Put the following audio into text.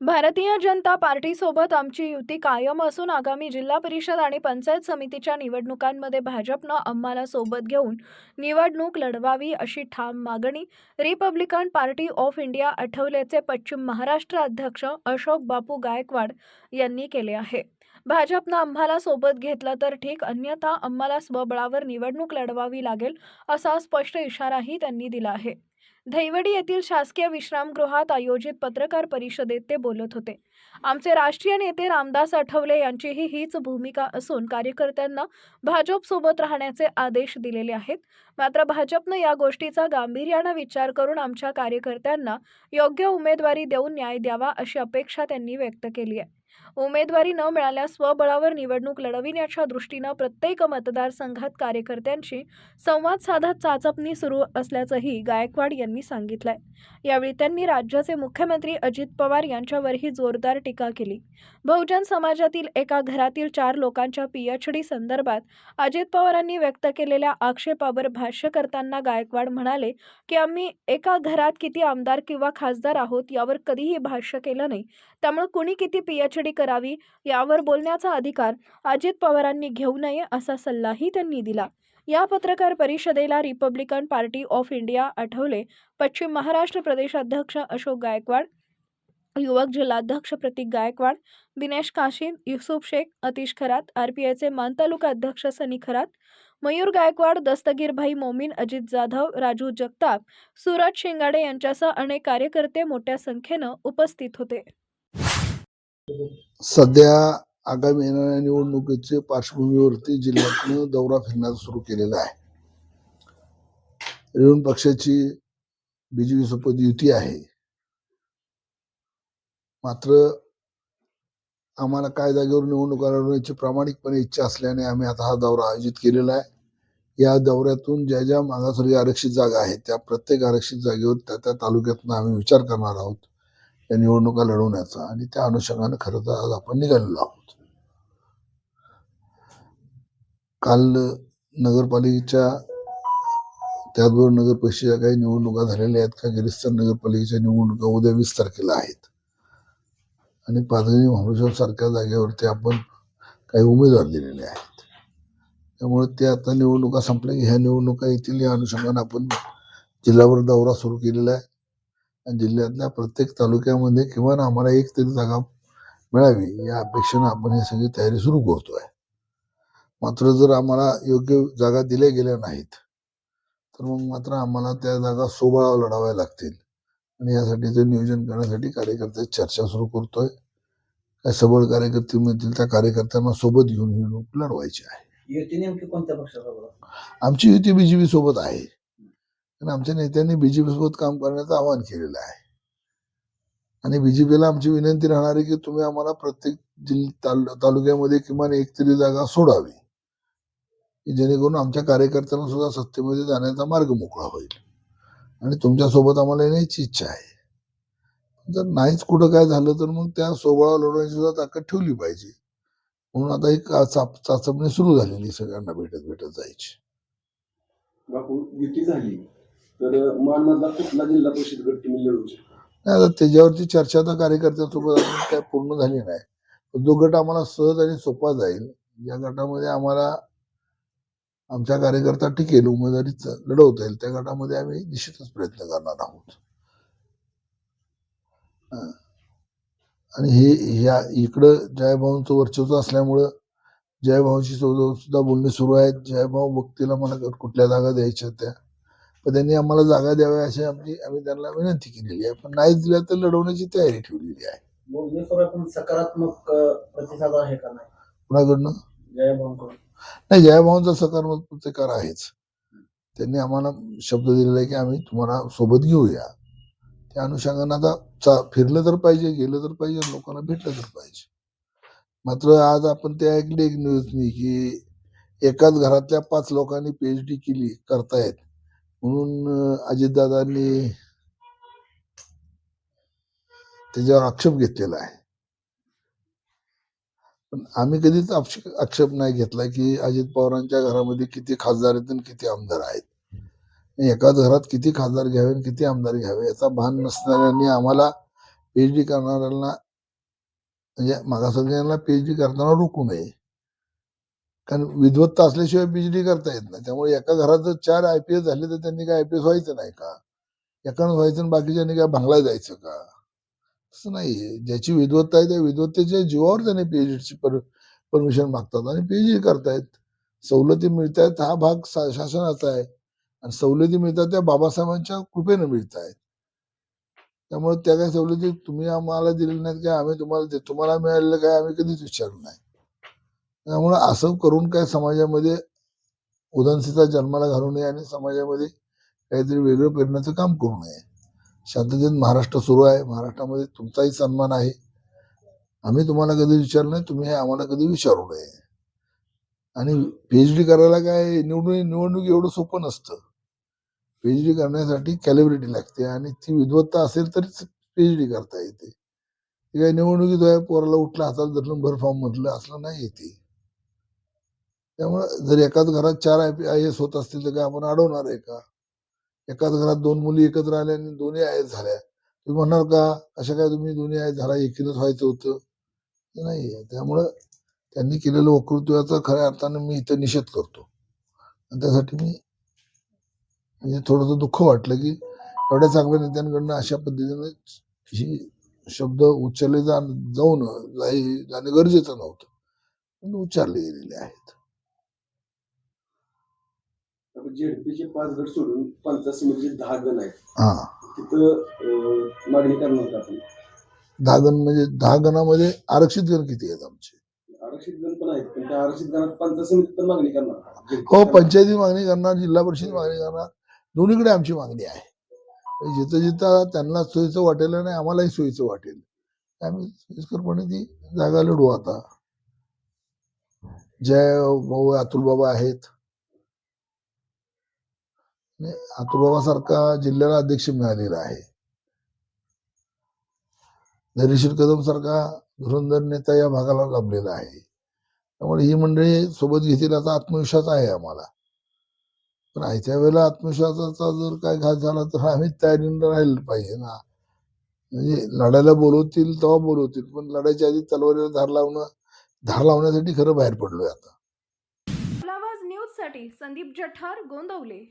भारतीय जनता पार्टीसोबत आमची युती कायम असून आगामी जिल्हा परिषद आणि पंचायत समितीच्या निवडणुकांमध्ये भाजपनं आम्हाला सोबत घेऊन निवडणूक लढवावी अशी ठाम मागणी रिपब्लिकन पार्टी ऑफ इंडिया आठवलेचे पश्चिम महाराष्ट्र अध्यक्ष अशोक बापू गायकवाड यांनी केले आहे. भाजपनं आम्हाला सोबत घेतलं तर ठीक अन्यथा आम्हाला स्वबळावर निवडणूक लढवावी लागेल असा स्पष्ट इशाराही त्यांनी दिला आहे. धैवडी येथील शासकीय विश्रामगृहात आयोजित पत्रकार परिषदेत ते बोलत होते. आमचे राष्ट्रीय नेते रामदास आठवले यांचीही हीच भूमिका असून कार्यकर्त्यांना भाजपसोबत राहण्याचे आदेश दिलेले आहेत. मात्र भाजपनं या गोष्टीचा गांभीर्यानं विचार करून आमच्या कार्यकर्त्यांना योग्य उमेदवारी देऊन न्याय द्यावा अशी अपेक्षा त्यांनी व्यक्त केली आहे. उमेदवारी न मिळाल्यास स्वबळावर निवडणूक लढविण्याच्या दृष्टीनं प्रत्येक मतदारसंघात कार्यकर्त्यांशी संवाद साधत चाचपणी सुरू असल्याचंही गायकवाड यांनी सांगितलंय. यावेळी त्यांनी राज्याचे मुख्यमंत्री अजित पवार यांच्यावरही जोरदार टीका केली. बहुजन समाजातील एका घरातील चार लोकांच्या पीएचडी संदर्भात अजित पवारांनी व्यक्त केलेल्या आक्षेपावर भाष्य करताना गायकवाड म्हणाले की आम्ही एका घरात किती आमदार किंवा खासदार आहोत यावर कधीही भाष्य केलं नाही. त्यामुळे कुणी किती पीएचडी करावी यावर बोलण्याचा अधिकार अजित पवारांनी घेऊ नये असा सल्लाही त्यांनी दिला. या पत्रकार परिषदेला Republican Party of India Athawale. पश्चिम महाराष्ट्र प्रदेशाध्यक्ष अशोक गायकवाड युवक जिल्हाध्यक्ष प्रतीक गायकवाड दिनेश काशीद युसुफ शेख अतिश खरात आरपीआयचे मान तालुका अध्यक्ष सनी खरात मयूर गायकवाड दस्तगीरभाई मोमीन अजित जाधव राजू जगताप सुरज शिंगाडे यांच्यासह अनेक कार्यकर्ते मोठ्या संख्येनं उपस्थित होते. सध्या आगामी येणाऱ्या निवडणुकीच्या पार्श्वभूमीवरती जिल्ह्यातनं दौरा फिरण्याचा सुरू केलेला आहे. रेवण पक्षाची बीजेपी सोबत युती आहे. मात्र आम्हाला काय जागेवर निवडणुका लढवण्याची प्रामाणिकपणे इच्छा असल्याने आम्ही आता हा दौरा आयोजित केलेला आहे. या दौऱ्यातून ज्या ज्या मागासवर्गीय आरक्षित जागा आहेत त्या प्रत्येक आरक्षित जागेवर त्या त्या तालुक्यातून आम्ही विचार करणार आहोत. या निवडणुका लढवण्याचा आणि त्या अनुषंगानं खरं तर आज आपण निघालेलो आहोत. काल नगरपालिकेच्या त्याचबरोबर नगर परिषदेच्या काही निवडणुका झालेल्या आहेत का? गिरिस्तर नगरपालिकेच्या निवडणुका उद्या वीस तारखेला आहेत. आणि पाथगणी महाबळेश्वर सारख्या जागेवरती आपण काही उमेदवार दिलेले आहेत. त्यामुळे ते आता निवडणुका संपल्या की ह्या निवडणुका येतील या अनुषंगानं आपण जिल्हाभर दौरा सुरू केलेला आहे. जिल्ह्यातल्या प्रत्येक तालुक्यामध्ये किमान आम्हाला एक तरी जागा मिळावी या अपेक्षेनं आपण ही सगळी तयारी सुरू करतोय. मात्र जर आम्हाला योग्य जागा दिल्या गेल्या नाहीत तर मग मात्र आम्हाला त्या जागा सोबळावर लढाव्या लागतील. आणि यासाठीचं नियोजन करण्यासाठी कार्यकर्ते चर्चा सुरू करतोय. काय सबळ कार्यकर्ते मिळतील त्या कार्यकर्त्यांना सोबत घेऊन ही लढवायची आहे. युती नेमकी कोणत्या पक्षासोबत? आमची युती बीजेपी सोबत आहे. आणि आमच्या नेत्यांनी बीजेपी सोबत काम करण्याचं आवाहन केलेलं आहे. आणि बीजेपीला आमची विनंती राहणार आहे की तुम्ही आम्हाला प्रत्येक जिल्ह तालुक्यामध्ये किमान एक तरी जागा सोडावी. की जेणेकरून आमच्या कार्यकर्त्यांना सुद्धा सत्तेमध्ये जाण्याचा मार्ग मोकळा होईल. आणि तुमच्यासोबत आम्हाला येण्याची इच्छा आहे. जर नाहीच कुठं काय झालं तर मग त्या सोबळा लढवण्याची सुद्धा ताकद ठेवली पाहिजे. म्हणून आता एक चाप चाचपणी सुरू झालेली सगळ्यांना भेटत भेटत जायची. बापू युती झाली. तर मानमधला कुठला जिल्हा परिषद गट तुम्ही लढवू शकता? नाही आता त्याच्यावरची चर्चा तर कार्यकर्त्यांसोबत अजून काय पूर्ण झाली नाही. पण जो गट आम्हाला सहज आणि सोपा जाईल ज्या गटामध्ये आम्हाला आमच्या कार्यकर्ता टिकेल उमेदवारीच लढवता येईल त्या गटामध्ये आम्ही निश्चितच प्रयत्न करणार आहोत. आणि हे ह्या इकडं जयभाऊंचं वर्चस्व असल्यामुळं जयभाऊंशी सुद्धा सुद्धा बोलणी सुरू आहेत. जयभाऊ बघतील मला कुठल्या जागा द्यायच्या त्या? पण त्यांनी आम्हाला जागा द्याव्या अशी आमची आम्ही त्यांना विनंती केलेली आहे. पण नाही दिल्या तर लढवण्याची तयारी ठेवलेली आहे. सकारात्मक प्रतिसाद आहे का नाही? कुणाकडनं? जय भाऊंकडून. नाही जयभाऊंचा सकारात्मक प्रतिकार आहेच. त्यांनी आम्हाला शब्द दिलेला आहे की आम्ही तुम्हाला सोबत घेऊया. त्या अनुषंगानं आता फिरलं तर पाहिजे गेलं तर पाहिजे लोकांना भेटलं तर पाहिजे. मात्र आज आपण ते ऐकले एक न्यूजनी की एकाच घरातल्या पाच लोकांनी पीएचडी केली करतायत. म्हणून अजितदादांनी त्याच्यावर आक्षेप घेतलेला आहे. पण आम्ही कधीच आक्षेप नाही घेतला की अजित पवारांच्या घरामध्ये किती खासदार आहेत आणि किती आमदार आहेत. एकाच घरात किती खासदार घ्यावे आणि किती आमदार घ्यावे याचा भान नसणाऱ्यांनी आम्हाला पीएचडी करणाऱ्यांना म्हणजे मागासवर्गीयांना पीएचडी करताना रोखू नये. कारण विद्वत्ता असल्याशिवाय बिजली करता येत नाही. त्यामुळे एका घरात जर चार आय पी एस झाले तर त्यांनी काय आय पी एस व्हायचं नाही का? एकानं व्हायचं आणि बाकीच्यांनी काय भांगला जायचं का? तसं नाही ज्याची विद्वत्ता आहे त्या विद्वत्तेच्या जीवावर त्याने पीएचडीची पर परमिशन मागतात आणि पीएचडी करतायत. सवलती मिळतायत हा भाग शासनाचा आहे. आणि सवलती मिळतात त्या बाबासाहेबांच्या कृपेनं मिळत आहेत त्यामुळे त्या काही सवलती तुम्ही आम्हाला दिलेल्या नाहीत काय? आम्ही तुम्हाला तुम्हाला मिळालेलं काय? आम्ही कधीच विचारलं नाही. त्यामुळं असं करून काय समाजामध्ये उदासीचा जन्माला घालू नये आणि समाजामध्ये काहीतरी वेगळं पेरण्याचं काम करू नये. शांततेत महाराष्ट्र सुरू आहे. महाराष्ट्रामध्ये तुमचाही सन्मान आहे. आम्ही तुम्हाला कधी विचारलं नाही तुम्ही आम्हाला कधी विचारू नये. आणि पीएचडी करायला काय निवडणूक निवडणूक एवढं सोपं नसतं. पीएचडी करण्यासाठी कॅलिब्रिटी लागते आणि ती विद्वत्ता असेल तरीच पीएच डी करता येते. काय निवडणुकीत पोराला उठला हातात धरलं भर फॉर्म म्हटलं असलं नाही येते त्यामुळं जर एकाच घरात चार आय पी आय एस होत असतील तर काय आपण अडवणार आहे का? एकाच घरात दोन मुली एकत्र आल्या आणि दोन्ही आय एस झाल्या. तुम्ही म्हणणार का अशा काय तुम्ही दोन्ही आय झाला एकीनच व्हायचं होतं? नाही त्यामुळं त्यांनी केलेलं वक्तृत्वाचा खऱ्या अर्थानं मी इथं निषेध करतो. आणि त्यासाठी मी म्हणजे थोडंसं दुःख वाटलं की एवढ्या चांगल्या नेत्यांकडनं अशा पद्धतीनं ही शब्द उच्चारले जा जाऊन जाई जाणं गरजेचं नव्हतं. उच्चारले गेलेले आहेत. झेडपीचे पाच गट सोडून पंचायत समितीचे दहा गण आहेत. हा. तिथं मागणी करणार आपण? दहा गण म्हणजे दहा गणामध्ये आरक्षित गण किती आहेत आमचे? आरक्षित गण पण आहेत पण त्या आरक्षित गणात पंचायत समितीत पण मागणी करणार. हो पंचायती मागणी करणार जिल्हा परिषद मागणी करणार दोन्हीकडे आमची मागणी आहे. म्हणजे जिथं जिथं त्यांना सोयीचं वाटेल आणि आम्हालाही सोयीचं वाटेल. आम्ही सोयीस्करपणे ती जागा लढवू आता. जय भाऊ अतुल बाबा आहेत. अतुलबाबासारखा सारखा जिल्ह्याला अध्यक्ष मिळालेला आहे. धैर्यशील कदम सारखा धुरंधर नेता या भागाला लाभलेला आहे. त्यामुळे ही मंडळी सोबत घेतील असा आत्मविश्वास आहे आम्हाला. पण आयत्या वेळेला आत्मविश्वासाचा जर काय घात झाला तर आम्ही तयारीनं राहिलं पाहिजे ना. म्हणजे लढायला बोलवतील तेव्हा बोलवतील पण लढायच्या आधी तलवारीला धार लावणं धार लावण्यासाठी खरं बाहेर पडलोय आता. न्यूजसाठी संदीप जठार गोंदवले.